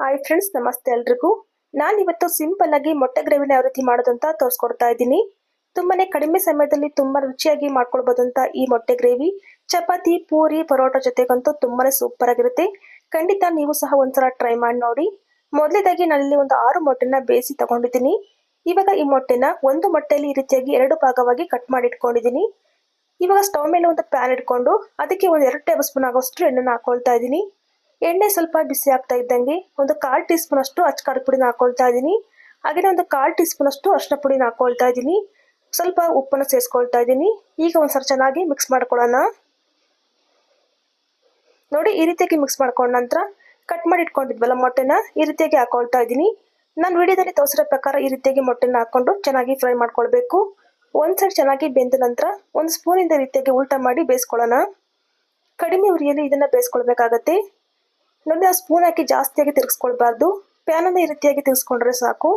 Hi friends ನಮಸ್ತೆ ಎಲ್ರಿಗೂ. ನಾನು ಇವತ್ತು ಸಿಂಪಲ್ ಆಗಿ ಮೊಟ್ಟೆ ಗ್ರೇವಿನ ಯಾವ ರೀತಿ ಮಾಡೋದಂತ ತೋರಿಸ್ಕೊಡ್ತಾ ಇದ್ದೀನಿ. ತುಂಬಾನೇ ಕಡಿಮೆ ಸಮಯದಲ್ಲಿ ತುಂಬಾ ರುಚಿಯಾಗಿ ಮಾಡ್ಕೊಳ್ಬೋದು ಅಂತ ಈ ಮೊಟ್ಟೆ ಗ್ರೇವಿ. ಚಪಾತಿ, ಪೂರಿ, ಪರೋಟ ಜೊತೆಗಂತೂ ತುಂಬಾನೇ ಸೂಪರ್ ಆಗಿರುತ್ತೆ. ಖಂಡಿತ ನೀವು ಸಹ ಒಂದ್ಸಲ ಟ್ರೈ ಮಾಡಿ ನೋಡಿ. ಮೊದಲೇದಾಗಿ ನಾನಿಲ್ಲಿ ಒಂದು ಆರು ಮೊಟ್ಟೆನ ಬೇಯಿಸಿ ತಗೊಂಡಿದ್ದೀನಿ. ಇವಾಗ ಈ ಮೊಟ್ಟೆನ ಒಂದು ಮೊಟ್ಟೆಯಲ್ಲಿ ಈ ರೀತಿಯಾಗಿ ಎರಡು ಭಾಗವಾಗಿ ಕಟ್ ಮಾಡಿ ಇಟ್ಕೊಂಡಿದ್ದೀನಿ. ಇವಾಗ ಸ್ಟವ್ ಮೇಲೆ ಒಂದು ಪ್ಯಾನ್ ಇಟ್ಕೊಂಡು ಅದಕ್ಕೆ ಒಂದು ಎರಡು ಟೇಬಲ್ ಸ್ಪೂನ್ ಆಗೋಷ್ಟು ಎಣ್ಣೆನ ಹಾಕೊಳ್ತಾ ಇದ್ದೀನಿ. ಎಣ್ಣೆ ಸ್ವಲ್ಪ ಬಿಸಿ ಆಗ್ತಾ ಇದ್ದಂಗೆ ಒಂದು ಕಾಲು ಟೀ ಸ್ಪೂನ್ ಅಷ್ಟು ಅಚ್ಚಕಾರದ ಪುಡಿನ ಹಾಕೊಳ್ತಾ ಇದ್ದೀನಿ. ಹಾಗೆಯೇ ಒಂದು ಕಾಲು ಟೀ ಸ್ಪೂನ್ ಅಷ್ಟು ಅರಿಶಿನ ಪುಡಿನ ಹಾಕೊಳ್ತಾ ಇದ್ದೀನಿ. ಸ್ವಲ್ಪ ಉಪ್ಪನ್ನು ಸೇರಿಸ್ಕೊಳ್ತಾ ಇದ್ದೀನಿ. ಈಗ ಒಂದ್ಸಲ ಚೆನ್ನಾಗಿ ಮಿಕ್ಸ್ ಮಾಡ್ಕೊಳ್ಳೋಣ. ನೋಡಿ, ಈ ರೀತಿಯಾಗಿ ಮಿಕ್ಸ್ ಮಾಡ್ಕೊಂಡ ನಂತರ ಕಟ್ ಮಾಡಿ ಇಟ್ಕೊಂಡಿದ್ವಲ್ಲ ಮೊಟ್ಟೆನ, ಈ ರೀತಿಯಾಗಿ ಹಾಕೊಳ್ತಾ ಇದ್ದೀನಿ. ನಾನು ವಿಡಿಯೋದಲ್ಲಿ ತೋರಿಸಿರೋ ಪ್ರಕಾರ ಈ ರೀತಿಯಾಗಿ ಮೊಟ್ಟೆನ ಹಾಕೊಂಡು ಚೆನ್ನಾಗಿ ಫ್ರೈ ಮಾಡ್ಕೊಳ್ಬೇಕು. ಒಂದು ಸೈಡ್ ಚೆನ್ನಾಗಿ ಬೆಂದ ನಂತರ ಒಂದು ಸ್ಪೂನಿಂದ ರೀತಿಯಾಗಿ ಉಲ್ಟಾ ಮಾಡಿ ಬೇಯಿಸ್ಕೊಳ್ಳೋಣ. ಕಡಿಮೆ ಉರಿಯಲ್ಲಿ ಇದನ್ನು ಬೇಯಿಸ್ಕೊಳ್ಬೇಕಾಗತ್ತೆ. ನೋಡಿ ಆ ಸ್ಪೂನ್ ಹಾಕಿ ಜಾಸ್ತಿಯಾಗಿ ತಿರ್ಗಿಸ್ಕೊಳ್ಬಾರ್ದು. ಪ್ಯಾನನ್ನು ಈ ರೀತಿಯಾಗಿ ತಿರ್ಗಿಸ್ಕೊಂಡ್ರೆ ಸಾಕು.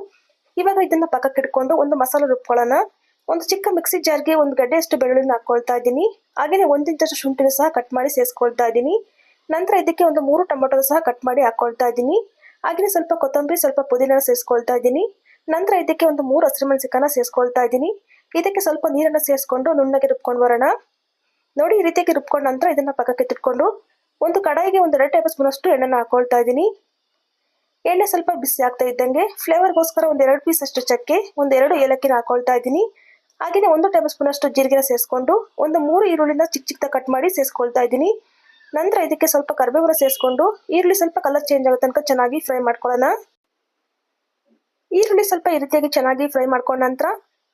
ಇವಾಗ ಇದನ್ನ ಪಕ್ಕಕ್ಕೆ ಇಟ್ಕೊಂಡು ಒಂದು ಮಸಾಲೆ ರುಬ್ಕೊಳ್ಳೋಣ. ಒಂದು ಚಿಕ್ಕ ಮಿಕ್ಸಿ ಜಾರ್ಗೆ ಒಂದು ಗಡ್ಡೆಯಷ್ಟು ಬೆಳ್ಳುಳ್ಳಿನ ಹಾಕ್ಕೊಳ್ತಾ ಇದ್ದೀನಿ. ಹಾಗೆಯೇ ಒಂದು ಇಂಚಷ್ಟು ಶುಂಠಿನ ಸಹ ಕಟ್ ಮಾಡಿ ಸೇರಿಸ್ಕೊಳ್ತಾ ಇದ್ದೀನಿ. ನಂತರ ಇದಕ್ಕೆ ಒಂದು ಮೂರು ಟೊಮೊಟೊ ಸಹ ಕಟ್ ಮಾಡಿ ಹಾಕ್ಕೊಳ್ತಾ ಇದ್ದೀನಿ. ಹಾಗೆಯೇ ಸ್ವಲ್ಪ ಕೊತ್ತಂಬರಿ, ಸ್ವಲ್ಪ ಪುದೀನ ಸೇರಿಸ್ಕೊಳ್ತಾ ಇದ್ದೀನಿ. ನಂತರ ಇದಕ್ಕೆ ಒಂದು ಮೂರು ಹಸಿರುಮೆಣಸಿಕಾನ ಸೇರಿಸ್ಕೊಳ್ತಾ ಇದ್ದೀನಿ. ಇದಕ್ಕೆ ಸ್ವಲ್ಪ ನೀರನ್ನು ಸೇರಿಸ್ಕೊಂಡು ನುಣ್ಣಗೆ ರುಬ್ಕೊಂಡು ಬರೋಣ. ನೋಡಿ ಈ ರೀತಿಯಾಗಿ ರುಬ್ಕೊಂಡ ನಂತರ ಇದನ್ನು ಪಕ್ಕಕ್ಕೆ ತಿಟ್ಕೊಂಡು ಒಂದು ಕಡಾಯಿಗೆ ಒಂದು ಎರಡು ಟೇಬಲ್ ಸ್ಪೂನ್ ಅಷ್ಟು ಎಣ್ಣೆನ ಹಾಕೊಳ್ತಾ ಇದ್ದೀನಿ. ಎಣ್ಣೆ ಸ್ವಲ್ಪ ಬಿಸಿ ಆಗ್ತಾ ಇದ್ದಂಗೆ ಫ್ಲೇವರ್ಗೋಸ್ಕರ ಒಂದು ಎರಡು ಪೀಸ್ ಅಷ್ಟು ಚಕ್ಕೆ, ಒಂದು ಎರಡು ಏಲಕ್ಕಿನ ಹಾಕೊಳ್ತಾ ಇದ್ದೀನಿ. ಹಾಗೆಯೇ ಒಂದು ಟೇಬಲ್ ಸ್ಪೂನ್ ಅಷ್ಟು ಜೀರಿಗೆನ ಸೇರಿಸ್ಕೊಂಡು ಒಂದು ಮೂರು ಈರುಳ್ಳಿನ ಚಿಕ್ಕ ಚಿಕ್ಕದ ಕಟ್ ಮಾಡಿ ಸೇರಿಸ್ಕೊಳ್ತಾ ಇದ್ದೀನಿ. ನಂತರ ಇದಕ್ಕೆ ಸ್ವಲ್ಪ ಕರಿಬೇವನ್ನ ಸೇರಿಸ್ಕೊಂಡು ಈರುಳ್ಳಿ ಸ್ವಲ್ಪ ಕಲರ್ ಚೇಂಜ್ ಆಗೋ ತನಕ ಚೆನ್ನಾಗಿ ಫ್ರೈ ಮಾಡ್ಕೊಳ್ಳೋಣ. ಈರುಳ್ಳಿ ಸ್ವಲ್ಪ ಈ ರೀತಿಯಾಗಿ ಚೆನ್ನಾಗಿ ಫ್ರೈ ಮಾಡ್ಕೊಂಡ ನಂತರ,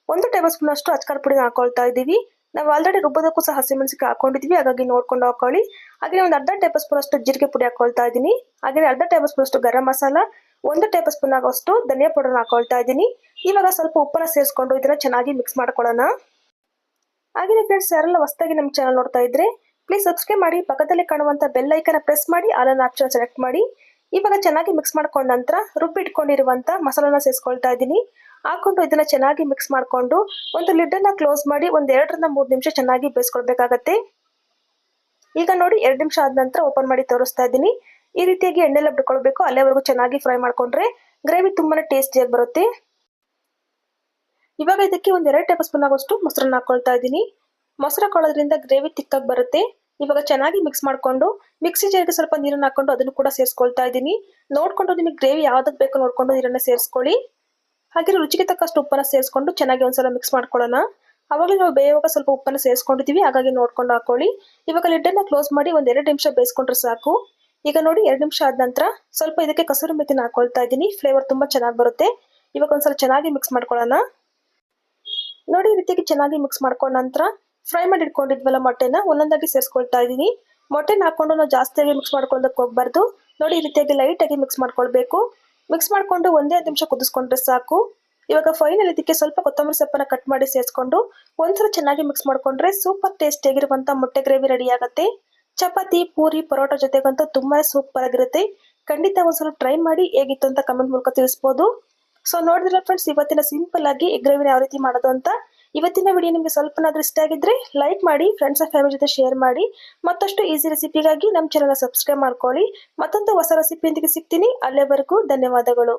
ಒಂದು ಟೇಬಲ್ ಸ್ಪೂನ್ ಅಷ್ಟು ಅಚ್ಕಾರ ಪುಡಿನ ಹಾಕೊಳ್ತಾ ಇದ್ದೀವಿ. ನಾವು ಆಲ್ರೆಡಿ ರುಬ್ಬೋದಕ್ಕೂ ಸಹ ಹಸಿಮೆಣಸಿಗೆ ಹಾಕೊಂಡಿದ್ವಿ, ಹಾಗಾಗಿ ನೋಡ್ಕೊಂಡು ಹಾಕೊಳ್ಳಿ. ಹಾಗೆ ಒಂದು ಅರ್ಧ ಟೇಬಲ್ ಸ್ಪೂನ್ ಅಷ್ಟು ಜೀರಿಗೆ ಪುಡಿ ಹಾಕೊಳ್ತಾ ಇದ್ದೀನಿ. ಹಾಗೆ ಅರ್ಧ ಟೇಬಲ್ ಸ್ಪೂನ್ ಅಷ್ಟು ಗರಂ ಮಸಾಲ, ಒಂದು ಟೇಬಲ್ ಸ್ಪೂನ್ ಆಗೋಷ್ಟು ಧನಿಯಾ ಪೌಡರ್ ಹಾಕೊಳ್ತಾ ಇದ್ದೀನಿ. ಇವಾಗ ಸ್ವಲ್ಪ ಉಪ್ಪನ್ನ ಸೇರಿಸ್ಕೊಂಡು ಇದನ್ನ ಚೆನ್ನಾಗಿ ಮಿಕ್ಸ್ ಮಾಡ್ಕೊಳ್ಳೋಣ. ಹಾಗೆ ಫ್ರೆಂಡ್ಸ್ ಯಾರೆಲ್ಲ ಹೊಸದಾಗಿ ನಮ್ಮ ಚಾನಲ್ ನೋಡ್ತಾ ಇದ್ರೆ ಪ್ಲೀಸ್ ಸಬ್ಸ್ಕ್ರೈಬ್ ಮಾಡಿ, ಪಕ್ಕದಲ್ಲಿ ಕಾಣುವಂತ ಬೆಲ್ ಐಕನ್ ಪ್ರೆಸ್ ಮಾಡಿ ಆಲನ್ನ ಆಪ್ಷನ್ ಸೆಲೆಕ್ಟ್ ಮಾಡಿ. ಇವಾಗ ಚೆನ್ನಾಗಿ ಮಿಕ್ಸ್ ಮಾಡ್ಕೊಂಡ ನಂತರ ರುಬ್ಬಿಟ್ಕೊಂಡಿರುವಂತ ಮಸಾಲಾನ ಸೇರಿಸ್ಕೊಳ್ತಾ ಇದ್ದೀನಿ. ಹಾಕೊಂಡು ಇದನ್ನ ಚೆನ್ನಾಗಿ ಮಿಕ್ಸ್ ಮಾಡಿಕೊಂಡು ಒಂದು ಲಿಡ್ಡನ್ನ ಕ್ಲೋಸ್ ಮಾಡಿ ಒಂದು ಎರಡರಿಂದ ಮೂರು ನಿಮಿಷ ಚೆನ್ನಾಗಿ ಬೇಯಿಸ್ಕೊಳ್ಬೇಕಾಗತ್ತೆ. ಈಗ ನೋಡಿ ಎರಡು ನಿಮಿಷ ಆದ ನಂತರ ಓಪನ್ ಮಾಡಿ ತೋರಿಸ್ತಾ ಇದ್ದೀನಿ. ಈ ರೀತಿಯಾಗಿ ಎಣ್ಣೆಲ್ಲ ಬಿಟ್ಕೊಳ್ಬೇಕು. ಅಲ್ಲೇವರೆಗೂ ಚೆನ್ನಾಗಿ ಫ್ರೈ ಮಾಡ್ಕೊಂಡ್ರೆ ಗ್ರೇವಿ ತುಂಬಾನೇ ಟೇಸ್ಟಿಯಾಗಿ ಬರುತ್ತೆ. ಇವಾಗ ಇದಕ್ಕೆ ಒಂದು ಎರಡು ಟೇಬಲ್ ಸ್ಪೂನ್ ಆಗೋಷ್ಟು ಮೊಸರನ್ನ ಹಾಕೊಳ್ತಾ ಇದ್ದೀನಿ. ಮೊಸರು ಹಾಕೊಳ್ಳೋದ್ರಿಂದ ಗ್ರೇವಿ ತಿಕ್ಕಾಗಿ ಬರುತ್ತೆ. ಇವಾಗ ಚೆನ್ನಾಗಿ ಮಿಕ್ಸ್ ಮಾಡಿಕೊಂಡು ಮಿಕ್ಸಿ ಜಾರಿಗೆ ಸ್ವಲ್ಪ ನೀರನ್ನು ಹಾಕೊಂಡು ಅದನ್ನು ಕೂಡ ಸೇರಿಸ್ಕೊಳ್ತಾ ಇದ್ದೀನಿ. ನೋಡಿಕೊಂಡು ನಿಮಗೆ ಗ್ರೇವಿ ಯಾವ್ದಕ್ಕೆ ಬೇಕು ನೋಡ್ಕೊಂಡು ನೀರನ್ನು ಸೇರಿಸ್ಕೊಳ್ಳಿ. ಹಾಗೆ ರುಚಿಗೆ ತಕ್ಕಷ್ಟು ಉಪ್ಪನ್ನು ಸೇರಿಸ್ಕೊಂಡು ಚೆನ್ನಾಗಿ ಒಂದ್ಸಲ ಮಿಕ್ಸ್ ಮಾಡ್ಕೊಳ್ಳೋಣ. ಅವಾಗ ನಾವು ಬೇಯುವಾಗ ಸ್ವಲ್ಪ ಉಪ್ಪನ್ನು ಸೇರಿಸ್ಕೊಂಡಿದ್ದೀವಿ, ಹಾಗಾಗಿ ನೋಡ್ಕೊಂಡು ಹಾಕೊಳ್ಳಿ. ಇವಾಗ ಲಿಡ್ಡನ್ನು ಕ್ಲೋಸ್ ಮಾಡಿ ಒಂದು ಎರಡು ನಿಮಿಷ ಬೇಯಿಸ್ಕೊಂಡ್ರೆ ಸಾಕು. ಈಗ ನೋಡಿ ಎರಡು ನಿಮಿಷ ಆದ ನಂತರ ಸ್ವಲ್ಪ ಇದಕ್ಕೆ ಕಸೂರಿ ಮೆತ್ತಿನ ಹಾಕೊಳ್ತಾ ಇದ್ದೀನಿ ಫ್ಲೇವರ್ ತುಂಬ ಚೆನ್ನಾಗಿ ಬರುತ್ತೆ. ಇವಾಗ ಒಂದ್ಸಲ ಚೆನ್ನಾಗಿ ಮಿಕ್ಸ್ ಮಾಡ್ಕೊಳ್ಳೋಣ. ನೋಡಿ ಈ ರೀತಿಯಾಗಿ ಚೆನ್ನಾಗಿ ಮಿಕ್ಸ್ ಮಾಡ್ಕೊಂಡ ನಂತರ ಫ್ರೈ ಮಾಡಿ ಇಟ್ಕೊಂಡಿದ್ವಲ್ಲ ಮೊಟ್ಟೆನ ಒಂದೊಂದಾಗಿ ಸೇರಿಸ್ಕೊಳ್ತಾ ಇದ್ದೀನಿ. ಮೊಟ್ಟೆನ ಹಾಕೊಂಡು ನಾವು ಜಾಸ್ತಿಯಾಗಿ ಮಿಕ್ಸ್ ಮಾಡ್ಕೊಳ್ಳೋದಕ್ಕೆ ಹೋಗ್ಬಾರ್ದು. ನೋಡಿ ಈ ರೀತಿಯಾಗಿ ಲೈಟಾಗಿ ಮಿಕ್ಸ್ ಮಾಡ್ಕೊಳ್ಬೇಕು. ಮಿಕ್ಸ್ ಮಾಡಿಕೊಂಡು ಒಂದೇ ನಿಮಿಷ ಕುದಿಸ್ಕೊಂಡ್ರೆ ಸಾಕು. ಇವಾಗ ಫೈನಲ್ ಇದಕ್ಕೆ ಸ್ವಲ್ಪ ಕೊತ್ತಂಬರಿ ಸೊಪ್ಪನ್ನ ಕಟ್ ಮಾಡಿ ಸೇರಿಸ್ಕೊಂಡು ಒಂದ್ಸಲ ಚೆನ್ನಾಗಿ ಮಿಕ್ಸ್ ಮಾಡ್ಕೊಂಡ್ರೆ ಸೂಪರ್ ಟೇಸ್ಟ್ ಆಗಿರುವಂತ ಮೊಟ್ಟೆ ಗ್ರೇವಿ ರೆಡಿ ಆಗುತ್ತೆ. ಚಪಾತಿ, ಪೂರಿ, ಪರೋಟ ಜೊತೆಗಂತೂ ತುಂಬಾ ಸೂಪರ್ ಆಗಿರುತ್ತೆ. ಖಂಡಿತ ಒಂದ್ಸಲ ಟ್ರೈ ಮಾಡಿ ಹೇಗಿತ್ತು ಅಂತ ಕಮೆಂಟ್ ಮೂಲಕ ತಿಳಿಸ್ಬೋದು. ಸೊ ನೋಡಿದ್ರೆ ಫ್ರೆಂಡ್ಸ್ ಇವತ್ತಿನ ಸಿಂಪಲ್ ಆಗಿ ಎಗ್ ಗ್ರೇವಿನ ಯಾವ ರೀತಿ ಮಾಡೋದು ಅಂತ ಇವತ್ತಿನ ವಿಡಿಯೋ ನಿಮಗೆ ಸ್ವಲ್ಪನಾದ್ರೂ ಇಷ್ಟ ಆಗಿದ್ರೆ ಲೈಕ್ ಮಾಡಿ ಫ್ರೆಂಡ್ಸ್ ಆ್ಯಂಡ್ ಫ್ಯಾಮಿಲಿ ಜೊತೆ ಶೇರ್ ಮಾಡಿ. ಮತ್ತಷ್ಟು ಈಸಿ ರೆಸಿಪಿಗಾಗಿ ನಮ್ಮ ಚಾನಲ್ನ ಸಬ್ಸ್ಕ್ರೈಬ್ ಮಾಡ್ಕೊಳ್ಳಿ. ಮತ್ತೊಂದು ಹೊಸ ರೆಸಿಪಿಯೊಂದಿಗೆ ಸಿಗ್ತೀನಿ. ಅಲ್ಲೇವರೆಗೂ ಧನ್ಯವಾದಗಳು.